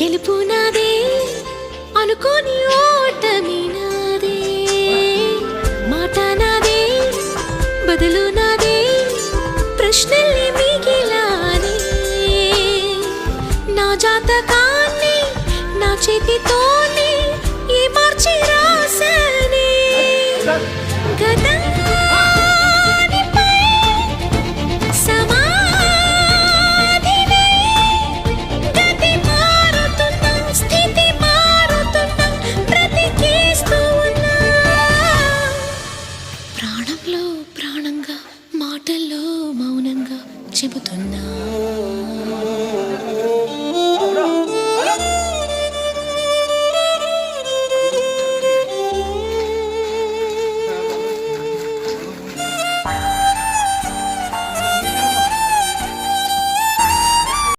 గెలుపు నాదే అనుకోని ఓటమి నాదే మాట నాదే బదులు నాదే ప్రశ్నల్ని మిగిలానే నా జాతకాన్ని నా చేతితోనే ఏ మార్చి రాసానే గతం మాటల్లో ప్రాణంగా మాటల్లో మౌనంగా చెబుతున్నా Bye.